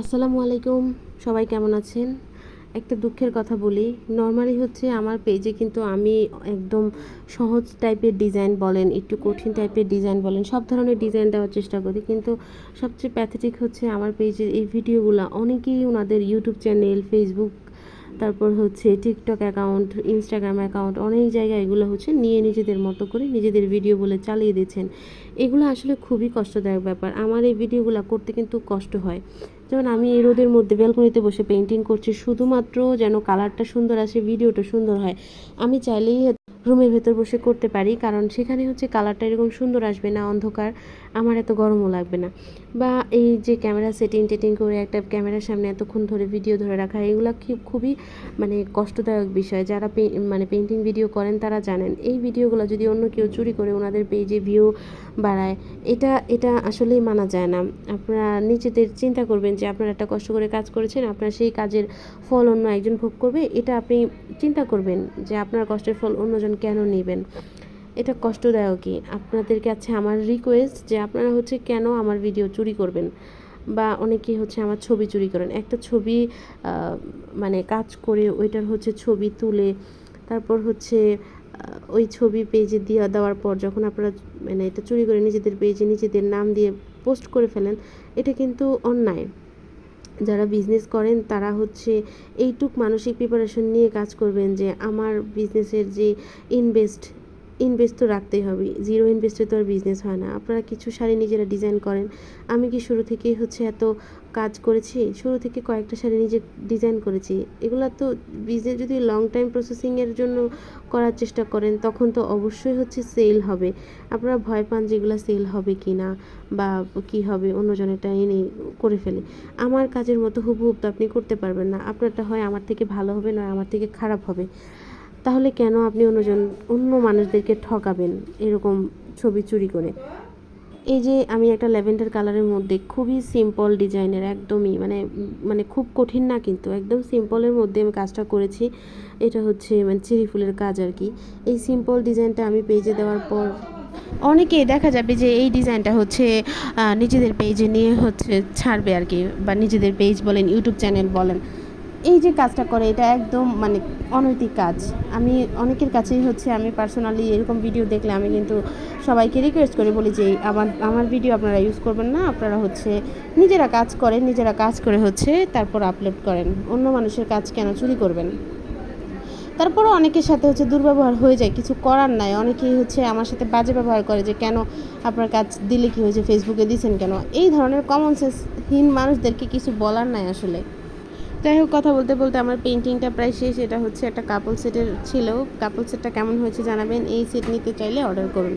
আসসালামু আলাইকুম, সবাই কেমন আছেন? একটা দুঃখের কথা বলি নর্মালি হচ্ছে আমার পেজে কিন্তু আমি একদম সহজ টাইপের ডিজাইন বলেন, একটু কঠিন টাইপের ডিজাইন বলেন, সব ধরনের ডিজাইন দেওয়ার চেষ্টা করি। কিন্তু সবচেয়ে প্যাথেটিক হচ্ছে আমার পেজের এই ভিডিওগুলো অনেকেই ওনাদের ইউটিউব চ্যানেল ফেসবুক তারপর হচ্ছে টিকটক অ্যাকাউন্ট ইনস্টাগ্রাম অ্যাকাউন্ট অনেক জায়গায় এগুলো হচ্ছে নিয়ে নিজেদের মতো করে নিজেদের ভিডিও বলে চালিয়ে দিচ্ছেন। এগুলো আসলে খুবই কষ্টদায়ক ব্যাপার। আমার এই ভিডিওগুলো করতে কিন্তু কষ্ট হয়। যেমন আমি এই রোদের মধ্যে ব্যালকনিতে বসে পেন্টিং করছি, শুধুমাত্র যেন কালারটা সুন্দর আসে ভিডিওটা সুন্দর হয়। আমি চাইলেই রুমের ভেতর বসে করতে পারি, কারণ সেখানে হচ্ছে কালারটা এরকম সুন্দর আসবে না অন্ধকার। আমার এত গরমও লাগবে না। বা এই যে ক্যামেরা সেটিং টেটিং করে একটা ক্যামেরার সামনে এতক্ষণ ধরে ভিডিও ধরে রাখা, এগুলো খুবই মানে কষ্টদায়ক বিষয়। যারা মানে পেন্টিং ভিডিও করেন তারা জানেন, এই ভিডিওগুলো যদি অন্য কেউ চুরি করে ওনাদের পেজে ভিউ বাড়ায়, এটা এটা আসলেই মানা যায় না। আপনারা নিজেদের চিন্তা করবেন যে আপনারা একটা কষ্ট করে কাজ করেছেন, আপনার সেই কাজের ফল অন্য একজন ভোগ করবে, এটা আপনি চিন্তা করবেন যে আপনার কষ্টের ফল অন্যজন কেন নেবেন। এটা কষ্টদায়কই। আপনাদের কাছে আমার রিকোয়েস্ট যে আপনারা হচ্ছে কেন আমার ভিডিও চুরি করবেন? বা অনেকেই হচ্ছে আমার ছবি চুরি করেন। একটা ছবি মানে কাজ করে ওইটার হচ্ছে ছবি তুলে, তারপর হচ্ছে ওই ছবি পেজে দিয়ে দেওয়ার পর যখন আপনারা মানে এটা চুরি করে নিজেদের পেজে নিজেদের নাম দিয়ে পোস্ট করে ফেলেন, এটা কিন্তু অন্যায়। যারা বিজনেস করেন, তারা হচ্ছে এইটুক মানসিক প্রিপারেশন নিয়ে কাজ করবেন যে আমার বিজনেসের যে ইনভেস্ট ইনভেস্ট তো রাখতেই হবে। জিরো ইনভেস্টে তো আর বিজনেস হয় না। আপনারা কিছু শাড়ি নিজেরা ডিজাইন করেন। আমি কি শুরু থেকেই হচ্ছে এত কাজ করেছি? শুরু থেকে কয়েকটা শাড়ি নিজে ডিজাইন করেছি। এগুলো তো বিজনেস যদি লং টাইম প্রসেসিংয়ের জন্য করার চেষ্টা করেন, তখন তো অবশ্যই হচ্ছে সেল হবে। আপনারা ভয় পান যেগুলো সেল হবে কি না বা কি হবে, অন্যজনেরটা এনে করে ফেলে। আমার কাজের মতো হুবহুব তো আপনি করতে পারবেন না। আপনারটা হয় আমার থেকে ভালো হবে, নয় আমার থেকে খারাপ হবে। তাহলে কেন আপনি অন্যজন, অন্য মানুষদেরকে ঠকাবেন এরকম ছবি চুরি করে? এই যে আমি একটা ল্যাভেন্ডার কালারের মধ্যে খুবই সিম্পল ডিজাইনের, একদমই মানে মানে খুব কঠিন না কিন্তু, একদম সিম্পলের মধ্যে আমি কাজটা করেছি। এটা হচ্ছে মানে চেরি ফুলের কাজ আর কি। এই সিম্পল ডিজাইনটা আমি পেজে দেওয়ার পর অনেকেই দেখা যাবে যে এই ডিজাইনটা হচ্ছে নিজেদের পেজে নিয়ে হচ্ছে ছাড়বে আর কি, বা নিজেদের পেজ বলেন ইউটিউব চ্যানেল বলেন। এই যে কাজটা করে, এটা একদম মানে অনৈতিক কাজ। আমি অনেকের কাছেই হচ্ছে, আমি পার্সোনালি এরকম ভিডিও দেখলে আমি কিন্তু সবাইকে রিকোয়েস্ট করে বলি যে, আমার আমার ভিডিও আপনারা ইউজ করবেন না। আপনারা হচ্ছে নিজেরা কাজ করেন, নিজেরা কাজ করে হচ্ছে তারপর আপলোড করেন। অন্য মানুষের কাজ কেন চুরি করবেন? তারপরও অনেকের সাথে হচ্ছে দুর্ব্যবহার হয়ে যায়, কিছু করার নাই। অনেকেই হচ্ছে আমার সাথে বাজে ব্যবহার করে যে, কেন আপনার কাজ দিলে কি হয়েছে? ফেসবুকে দিছেন কেন? এই ধরনের কমন সেন্সহীন মানুষদেরকে কিছু বলার নাই আসলে। যাই হোক, কথা বলতে বলতে আমার পেন্টিংটা প্রায় শেষ। এটা হচ্ছে একটা কাপল সেটের ছিল। কাপল সেটটা কেমন হয়েছে জানাবেন। এই সেট নিতে চাইলে অর্ডার করুন।